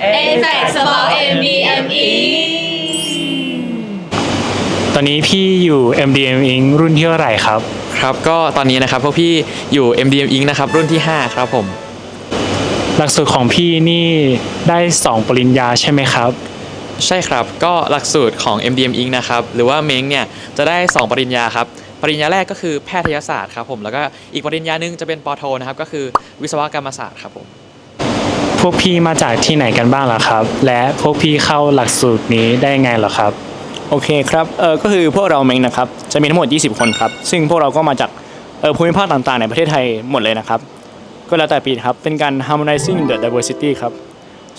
A facts about MDME ตอนนี้พี่อยู่ MDM Inc. รุ่นที่เท่าไหร่ครับ ครับก็ตอนนี้นะครับพวกพี่อยู่ MDM Inc. นะครับรุ่นที่ 5 ครับผมหลักสูตรของพี่นี่ได้ 2 ปริญญาใช่ไหมครับ ใช่ครับก็หลักสูตรของ MDM Inc. นะครับหรือว่าเม้งเนี่ยจะได้ 2 ปริญญาครับปริญญาแรกก็คือแพทยศาสตร์ครับผมแล้วก็อีกปริญญาหนึงจะเป็นปอโทนะครับก็คือวิศวกรรมศาสตร์ครับผม พวกพี่มาจากที่ไหนกันบ้างล่ะครับ และพวกพี่เข้าหลักสูตรนี้ได้ไงเหรอครับ โอเคครับ เออก็คือพวกเราเมงนะครับ จะมีทั้งหมด 20 คนครับ ซึ่งพวกเราก็มาจากเออภูมิภาคต่างๆ ในประเทศไทยหมดเลยนะครับ ก็แล้วแต่ปีนะครับ เป็นการ harmonizing the diversity ครับ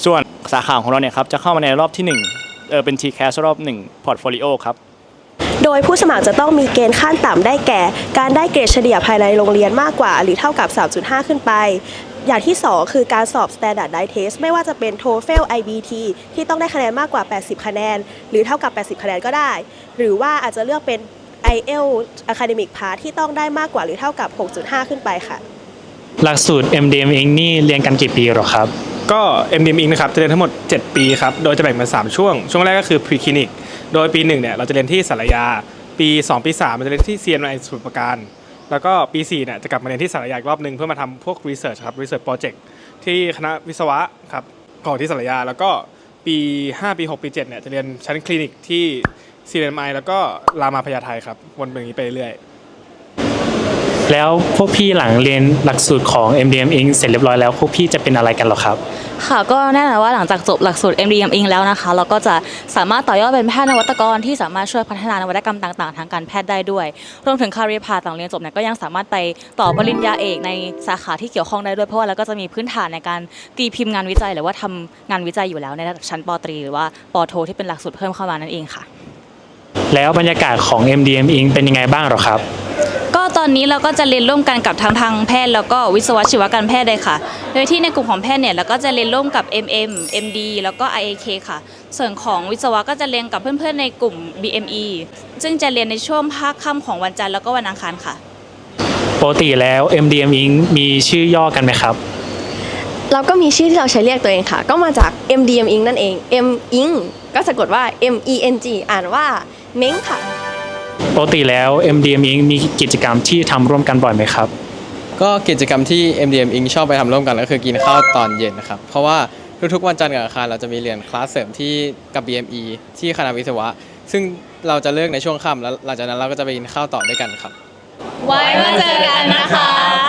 ส่วนสาขาของเราเนี่ยครับ จะเข้ามาในรอบที่1เออเป็น TCAS รอบ1 portfolio ครับ โดยผู้สมัครจะต้องมีเกณฑ์ขั้นต่ำได้แก่ การได้เกรดเฉลี่ยภายในโรงเรียนมากกว่า หรือเท่ากับ 3.5 ขึ้นไป อย่างที่ 2 คือการสอบ Standardized Test ไม่ว่าจะเป็น TOEFL IBT ที่ต้องได้คะแนนมากกว่า 80 คะแนน หรือเท่ากับ 80 คะแนนก็ได้ หรือว่าอาจจะเลือกเป็น IELTS Academic Pass ที่ต้องได้มากกว่าหรือเท่ากับ 6.5 ขึ้นไปค่ะ หลักสูตร MDM Inc. นี่เรียนกันกี่ปีหรอครับ ก็ MDM Inc นะครับจะเรียนทั้งหมด 7 ปีครับ โดยจะแบ่งเป็น 3 ช่วง ช่วงแรกก็คือ Pre Clinic โดยปี 1 เนี่ยเราจะเรียนที่สารยา ปี 2 ปี 3 เราจะเรียนที่ CNI สมุทรปราการ แล้วก็ปี4เนี่ยจะกลับมาเรียนที่สารยาอีกรอบหนึ่งเพื่อมาทำพวกรีเสิร์ชครับรีเสิร์ชโปรเจกต์ที่คณะวิศวะครับของที่สารยา แล้วก็ปี 5 ปี 6 ปี 7 เนี่ยจะเรียนชั้นคลินิกที่ CNMI แล้วก็รามาพยาไทครับ วนแบบนี้ไปเรื่อย แล้วพวกพี่หลังเรียนหลักสูตรของ MDM Inc. เสร็จเรียบร้อยแล้วพวกพี่จะเป็นอะไรกันหรอครับ ค่ะก็แน่นอนว่าหลังจากจบหลักสูตร MDM เองแล้วนะคะ เราก็จะสามารถต่อยอดเป็นแพทย์นวัตกรที่สามารถช่วยพัฒนานวัตกรรมต่างๆ ทางการแพทย์ได้ด้วย รวมถึงคารีพาต่างเรียนจบเนี่ยก็ยังสามารถไปต่อปริญญาเอกในสาขาที่เกี่ยวข้องได้ด้วยเพราะว่าเราก็จะมีพื้นฐานในการตีพิมพ์งานวิจัย หรือว่าทำงานวิจัยอยู่แล้วในระดับชั้นปตรีหรือว่าปโทที่เป็นหลักสูตรเพิ่มเข้ามานั่นเองค่ะ แล้วบรรยากาศของ MDM Inc. เป็นยังไงบ้างหรอครับ ตอนนี้เราก็จะเรียนร่วมกันกับทางทางแพทย์แล้วก็วิศวชีวการแพทย์เลยค่ะ โดยที่ในกลุ่มของแพทย์เนี่ยเราก็จะเรียนร่วมกับ MM MD แล้วก็ IAK ค่ะ ส่วนของวิศวะก็จะเรียนกับเพื่อนๆในกลุ่ม BME ซึ่งจะเรียนในช่วงภาคค่ำของวันจันทร์แล้วก็วันอังคารค่ะ ปกติแล้ว MDM Inc. มีชื่อย่อกันไหมครับ เราก็มีชื่อที่เราใช้เรียกตัวเองค่ะ ก็มาจาก MDM Inc นั่นเอง M Inc ก็สะกดว่า M E N G อ่านว่าเม้งค่ะ ปกติแล้ว MDM Inc. มีกิจกรรมที่ทำร่วมกันบ่อยไหมครับ ก็กิจกรรมที่ MDM Inc. ชอบไปทำร่วมกันก็คือกินข้าวตอนเย็นนะครับ เพราะว่าทุกๆวันจันทร์กับอังคารเราจะมีเรียนคลาสเสริมที่กับ BME ที่คณะวิศวะ ซึ่งเราจะเลิกในช่วงค่ำแล้วหลังจากนั้นเราก็จะไปกินข้าวต่อด้วยกันครับ ไว้มาเจอกันนะคะบ๊ายบาย